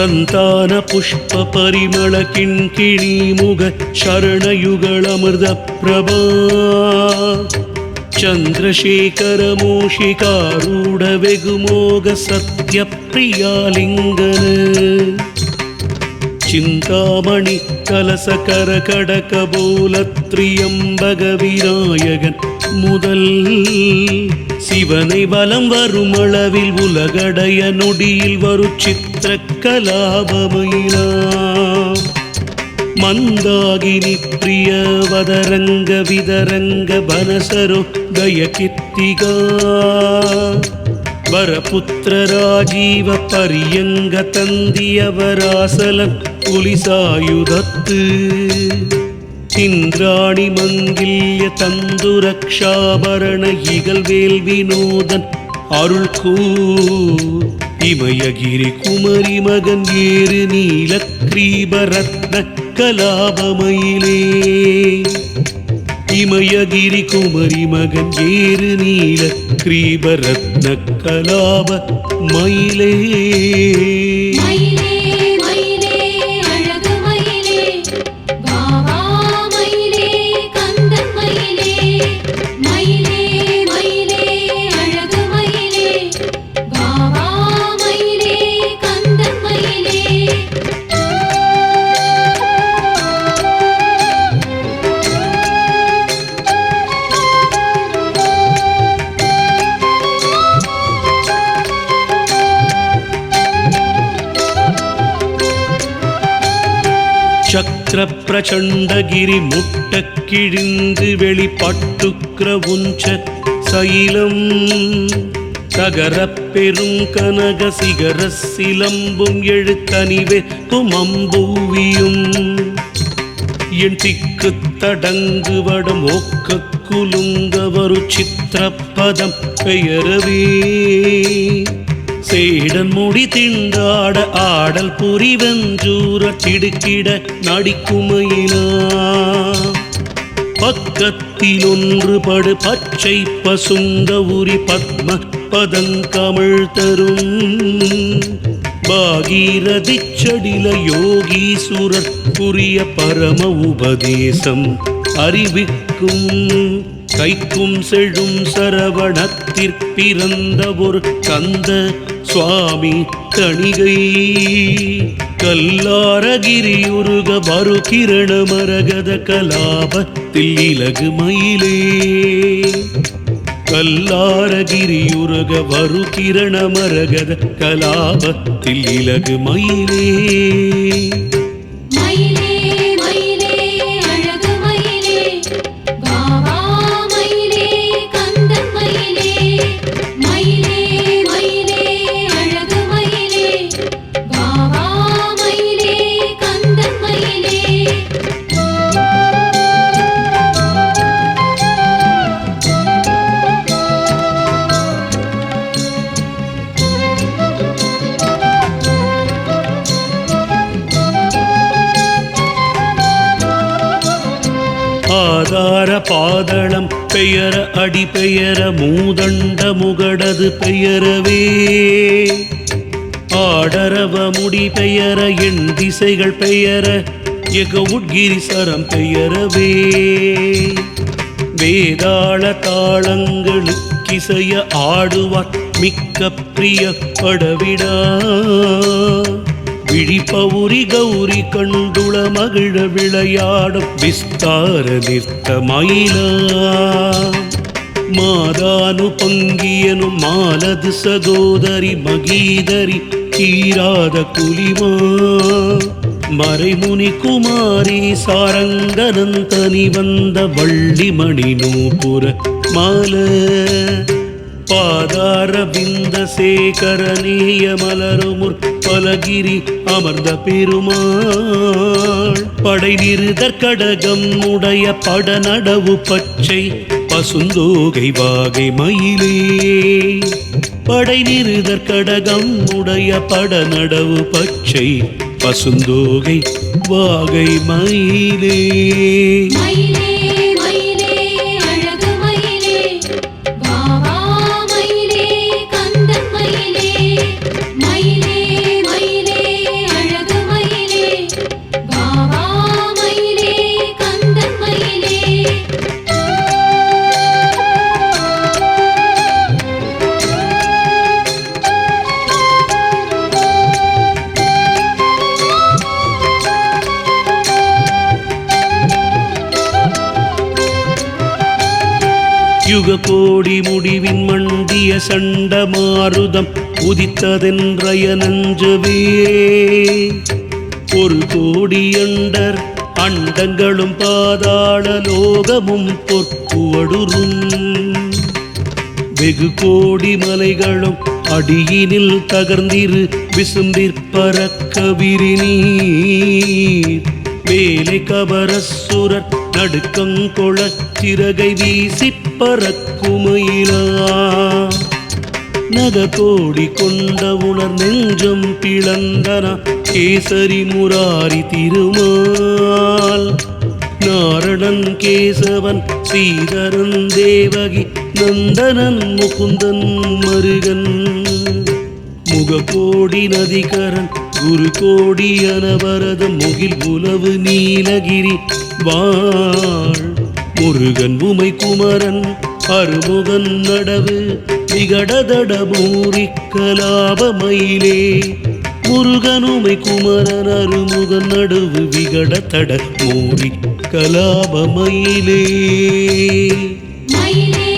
சந்தான புஷ்ப பரிமள கிண்கிணீமுக சரணயுகளமൃത பிரபா. சந்திரசேகரமூஷிகாரூட வெகுமோக சத்ய பிரியாலிங்கன சிந்தாமணி கலசகர கடகபோலத்ரியம்பக விநாயகன் முதல். சிவனை வலம் வரும் அளவில் உலகடைய நொடியில் வரு சித்த சித்திர கலாபமையினா மந்தாகினி பிரிய வதரங்க விதரங்க பனசரோ தய கித்திகா ವರಪುತ್ರ ರಾಜೀವ ಪರ್ಯಂಗ ತಂದಿಯವರಾಸಲನ್ புலிசாயுதத்து இந்திராணி மங்கில்ய தந்து ரக்ஷாபரண இகழ்வேல் வினோதன் அருள் கூ இமயகிரி குமரி மகன் ஏறு நீல கிரீபரத்ன கலாபமயிலே இமயகிரி குமரி மகன் ஏறு நீல கிரீபரத்ன கலாப மயிலே. சக்கர பிரச்சண்டகிரி முட்ட கிழிந்து வெளிப்பட்டுக்கிற உஞ்ச சைலம். தகர பெரும் கனக சிகர சிலம்பும் எழுத்தனிவே குமம்பூவியும் என் திக்கு தடங்குவடம் வடம் குலுங்க ஒரு சித்திரப்பதம் பெயரவே. வேடன் முடி திண்டாட ஆடல் புரிவெஞ்சூர திடுக்கிட நடிக்குமையினா பக்கத்தில் ஒன்றுபடு பச்சை பசுந்த உரி பத்ம பதங்கமிழ் தரும். பாகீரதி செடில யோகீசுரர் புரிய பரம உபதேசம் அறிவிக்கும். கைக்கும் செழும் சரவணத்திற்பிறந்த ஒரு கந்த சுவாமி தணிகை. கல்லாரகிரி உருக மறு கிரண மரகத கலாபத்தில் இலகு மயிலே. கல்லாரகிரி உருக வரு கிரண மரகத கலாபத்தில் இலகு மயிலே. மயிலே ஆதார பாதளம் பெயர அடி பெயர மூதண்ட முகடது பெயரவே. ஆடரவ முடி பெயர என் திசைகள் பெயர எக உட்கிரிசரம் பெயரவே. வேதாள தாளங்களுக்கிசைய ஆடுவார் மிக்க பிரியப்படவிடா. விழிப்பவுரி கௌரி கண்டுள மகிழ விளையாடும் விஸ்தார நிறுத்த மயிலா மாதானு பங்கியனும் மாலது சகோதரி மகீதரி தீராத குலிமா. மறைமுனி குமாரி சாரங்கனந்தனி வந்த வள்ளிமணி நூபுர மாலை. பாதாரபிந்த பிந்த சேகரநேய மலருமுற் அமர்ந்த பெருமாள். படை நிறுதற்கடகம் உடைய படநடவு பச்சை பசுந்தோகை வாகை மயிலே. படை நிறுதற்கடகம் உடைய படநடவு பச்சை பசுந்தோகை வாகை மயிலே. யுக கோடி முடிவின் மண்டிய சண்ட மாருதம் உதித்ததென்றைய நஞ்சவே. ஒரு கோடி அண்டர் அண்டங்களும் பாதாள லோகமும் பொற்புவடுறும் வெகு கோடி மலைகளும் அடியினில் தகர்ந்திரு விசும்பிற் பறக்க விரிநீர். வேலை கபரசுரர் நடுக்கங்கொள சிறகை வீசிப் பறக்குமயிலா நக கோடி கொண்ட உணர் நெஞ்சம் பிளந்தன. கேசரி முராரி திருமால். நாரணன் கேசவன் சீதரன் தேவகி நந்தனன் முகுந்தன் மருகன். முகக்கோடி நதிகரன் குரு கோடி அனவரத முகில் உலவு நீலகிரி. வாழ் முருகன் உமை குமரன் அருமுகன் நடவு விகடதட மூரி முருகனுமை குமரன் அருமுகன் நடுவு விகடதட மூரிக்கலாபமயிலே மயிலே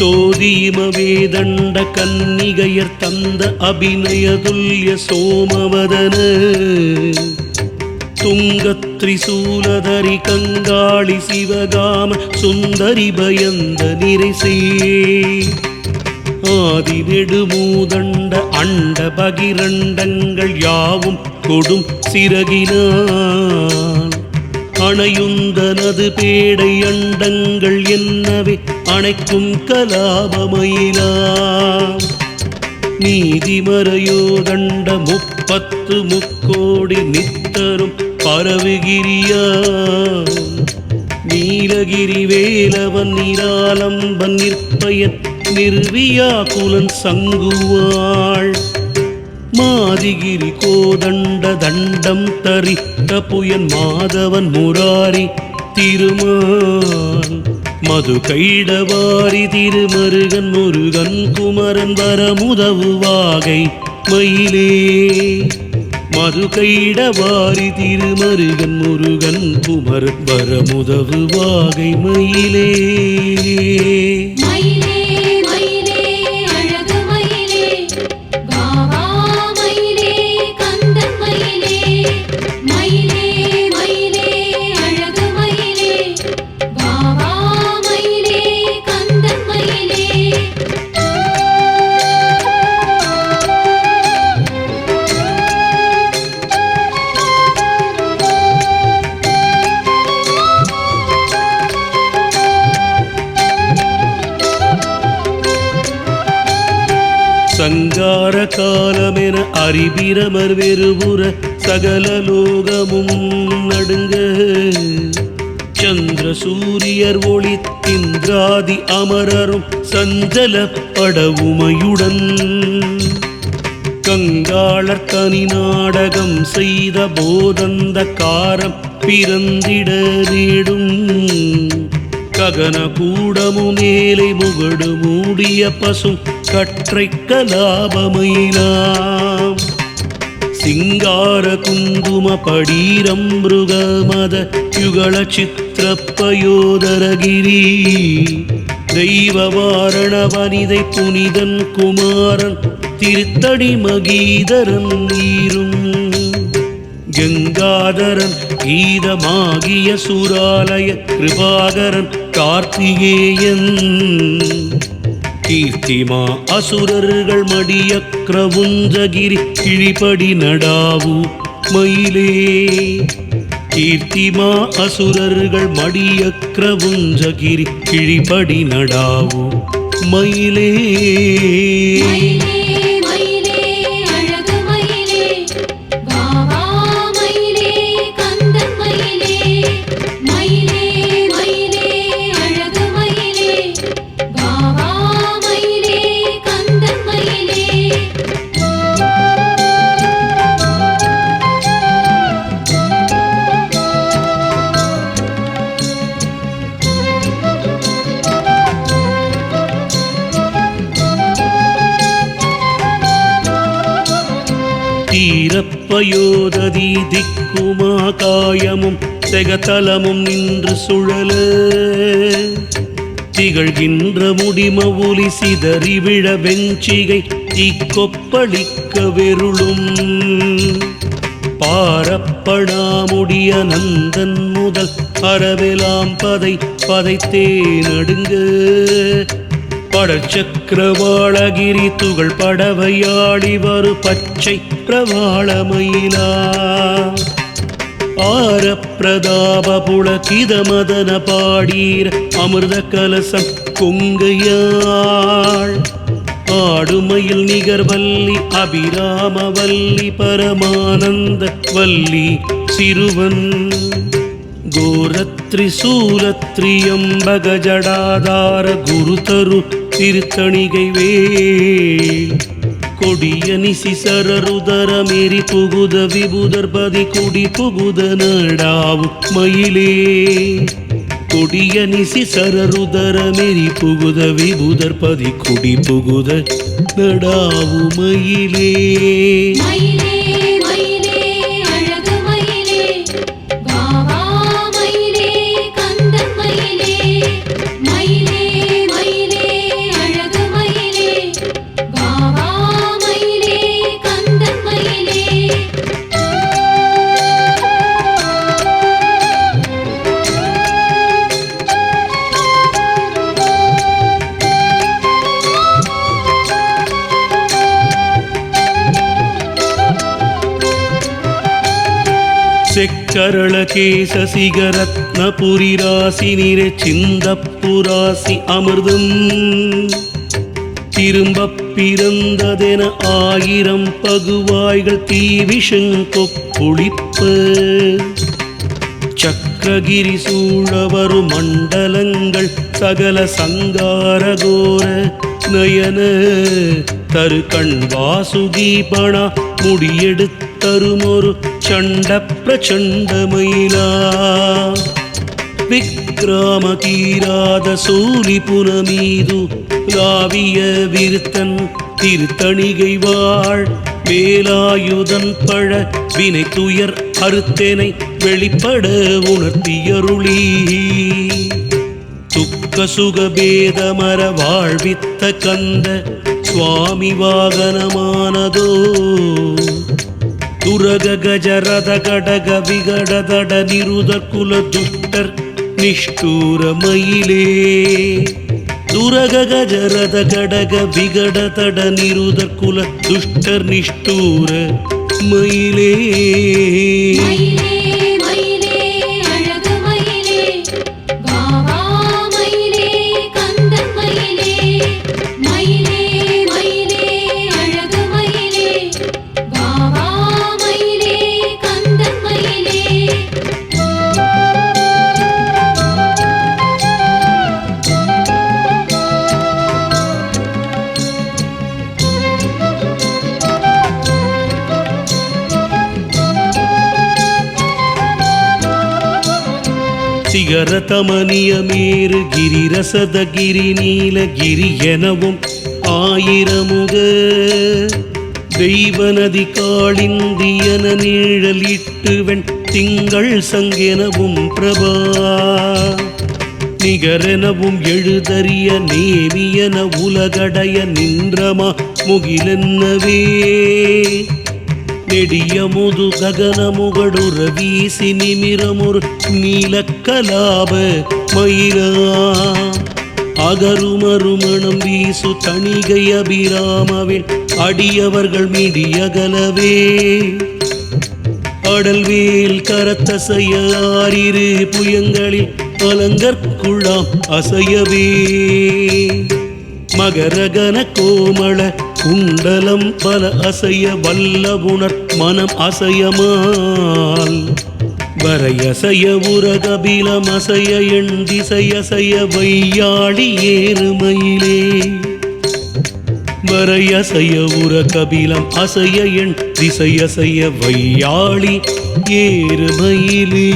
சோதீமவேதண்ட கன்னிகையர் தந்த அபிநயதுல்ய சோமவதன. துங்கத்ரிசூலதரி கங்காளி சிவகாம சுந்தரி பயந்த நிறைசையே ஆதி நெடுமூதண்ட அண்ட பகிரண்டங்கள் யாவும் கொடும் சிறகினா. அணையுந்தனது பேடை அண்டங்கள் என்னவே அணைக்கும் கலாபமயிலா. நீதிமறையோதண்ட முப்பத்து முக்கோடி நித்தரும் பரவுகிரியா நீலகிரி வேலவன் நிராலம்பன் நிற்பயன் நிறுவியா குலன் சங்குவாள். மாதிகிரி கோதண்ட தண்டம் தரித்த புயன் மாதவன் முராரி திருமான் மது கைடவாரி திருமருகன் முருகன் குமரன் வரமுதவு வாகை மயிலே. மது கைடவாரி திருமருகன் முருகன் குமரன் வரமுதவு வாகை மயிலே. காலமென வெறுபுற சகல லோகமும் நடுங்க. சந்திர சூரியர் ஒளி திந்திராதி அமரரும் சஞ்சல படவுமையுடன். கங்காளர் தனி நாடகம் செய்த போதந்த காரம் பிறந்திட நேடும் ககன கூடமு மேலே முகடு மூடிய பசும் கற்றை கலாபமயிலாம் சிங்கார குங்கும படீரம் மிருகமத யுகள சித்திரப்பயோதரகிரி தெய்வ வாரண வனிதை புனிதன் குமாரன் திருத்தடி மகீதரன் நீரும். கங்காதரன் கீதமாகிய சூராலய கிருபாகரன் கார்த்திகேயன். கீர்த்திமா அசுரர்கள் மடிய கிரவுஞ்சகிரி கிழிபடி நடாவு மயிலே. கீர்த்திமா அசுரர்கள் மடிய கிரவுஞ்சகிரி கிழிபடி நடாவு மயிலே மயிலே. மயிலே. தீரப்பயோததி திக்குமா காயமும் செகத்தலமும் நின்று சுழல. திகழ்கின்ற முடிமவுலி சிதறி விழ வெஞ்சிகை தீக்கொப்பளிக்க வெருளும். பாரப்படாமுடிய நந்தன் முதல் அறவெலாம் பதை பதைத்தே நடுங்க படச்சக்கரவாளகிரி துகள் படவையாடி வரு பச்சை பிரவாளமயிலா. ஆர பிரதாப புல கிதமதன பாடீர் அமிர்த கலசம் கொங்கையாள். ஆடுமயில் நிகர்வல்லி அபிராமவல்லி பரமானந்த வல்லி சிறுவன். கோரத்ரிசூலத்ரியம்பக ஜடாதார குருதரு சிறுத்தணிகை வேல் கொடிய நிசிசரருதர மேரி புகுத விபுதர்பதி குடி புகுத நடாவு மயிலே. கொடிய நிசிசரருதர மேரி புகுத விபுதர்பதி குடி புகுத நடாவு மயிலே செக்கரள கேச சிகரத்ன புரிராசி நிறை சிந்தப்புராசி அமிர்தம். திரும்பப் பிறந்ததென ஆயிரம் பகுவாய்கள் தீவிஷங்கொப்புளிப்ப சக்கரகிரி சூழவரும் மண்டலங்கள் சகல சங்காரகோர நயன. தரு கண் வாசுகீபணா முடியெடுத்தருமொரு பிரச்சண்ட மயிலா. விக்ராம கீராத சூலி புனமீது லாவிய விருத்தன் திருத்தணிகை வாழ். வேலாயுதன் பழ வினை துயர் அறுத்தேனை வெளிப்பட உணர்த்தியருளி. துக்க சுகபேதமர வாழ்வித்த கந்த சுவாமி வாகனமானதோ. துரக கஜரத கடக விகடதட நிருதர் குல துஷ்டர் நிஷ்டூர மயிலே. துரக கஜரத கடக விகடதட நிருதர் குல துஷ்டர் நிஷ்டூர மயிலே. மயிலே. சிகர தமனிய மேரு கிரிரசத கிரி நீல கிரி எனவும் ஆயிரமுக. தெய்வநதி காளிந்தியன நீழலிட்டு வெண் திங்கள் சங்கெனவும் பிரபா. நிகரெனவும் எழுதறிய நேமியன உலகடைய நின்றமா முகிலென்னவே. நெடியமுது முது ககன முகடுற வீசி நிமிரமுறு நீலக்கலாப மயிலா அகருமருமணம் வீசு தணிகை அபிராமவில் அடியவர்கள் மீடியகலவே அடல்வேல் கரத்தசையாரிரு புயங்களில் அலங்கற்குழாம் அசையவே. மகரகன கோமள குண்டலம் பல அசைய வல்லபுணர் மனம் அசையமால். வரையசைய உரகபிலம் அசைய எண் திசையசைய வையாடி ஏறுமயிலே. வரையசைய உர கபிலம் அசைய எண் திசையசைய வையாளி ஏறுமயிலே.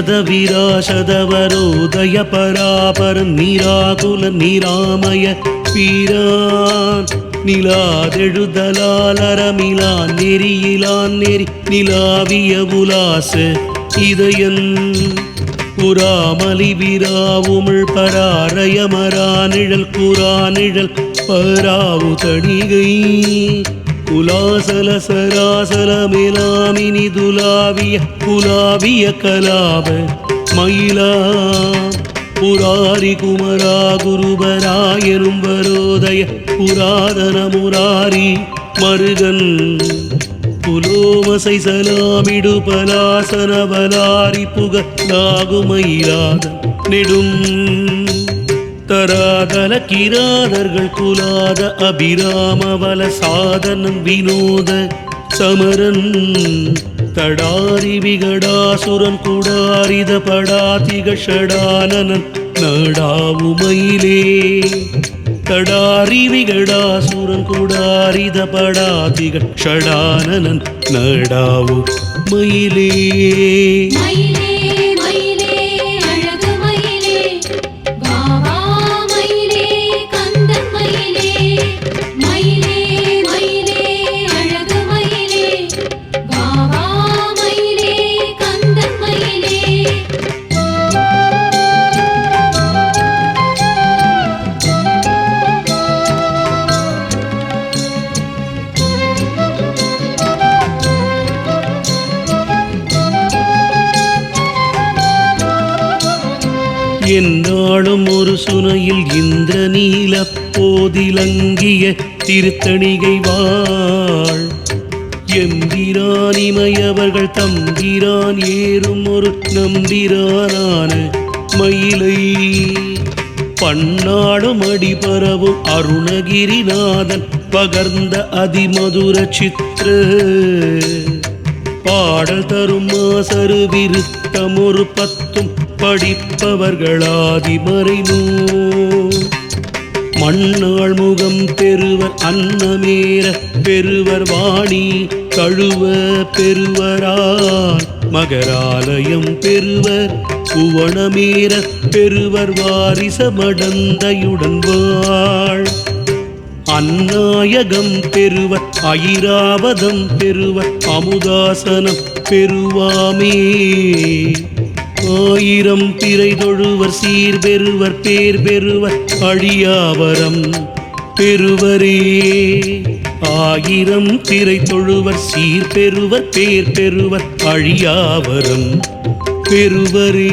நிஷத விராசதவரோதய பராபர நீராகுல நீராமய பீரான் நிலாதெழுதலால் நிலாதெழுதலாலரமிலான் நெறியிலான் நெறி நிலாவிய உலாச இதயன் புறாமலி விராவுமிழ் பராரயமரா நிழல் குரா நிழல் பராவு தணிகை குலாசல சராசல மேலாமினி துலாவிய குலாவிய கலாப மயிலா. புராரி குமரா குருபராயனும் வரோதய புராதன முராரி மருகன். புலோமசை சலாமிடு பலாசன பலாரி புக நாகுமயிலாத நெடும். தராதல கிராதர்கள் குலாத அபிராமவல சாதனம் வினோத சமரன். தடாரி விகடாசுரன் குடாரித படாதிக ஷடானனன் நடாவுமயிலே தடாரி விகடாசுரன் குடாரித படாதிக ஷடானனன் நடாவு மயிலே. என்னாலும் ஒரு சுனையில் இந்திர நீல போதிலங்கிய திருத்தணிகை வாழ். எம்பிரான் இமையவர்கள் தம்பிரான் ஏறும் ஒரு நம்பிரானான மயிலை. பன்னாடும் அடிபரவும் அருணகிரிநாதன் பகர்ந்த அதிமதுர சித்திர பாடல் தரும் மாசரு விருத்தம் ஒரு பத்தும் படிப்பவர்களாதிமறைமோ மண்ணாள் முகம் பெறுவர் அன்னமேர பெறுவர் வாணி கழுவ பெறுவரால் மகராலயம் பெறுவர் புவனமேர பெறுவர் வாரிசமடந்தையுடன் வாழ். அந்நாயகம் பெறுவர் ஐராவதம் பெறுவர் அமுதாசனம் பெறுவாமே. ஆயிரம் பிறை தொழுவர் சீர் பெறுவர் பேர் பெறுவர் அழியாவரம் பெறுவரே. ஆயிரம் திரை தொழுவர் சீர் பெறுவர் பேர் பெறுவர். அழியாவரம் பெறுவரே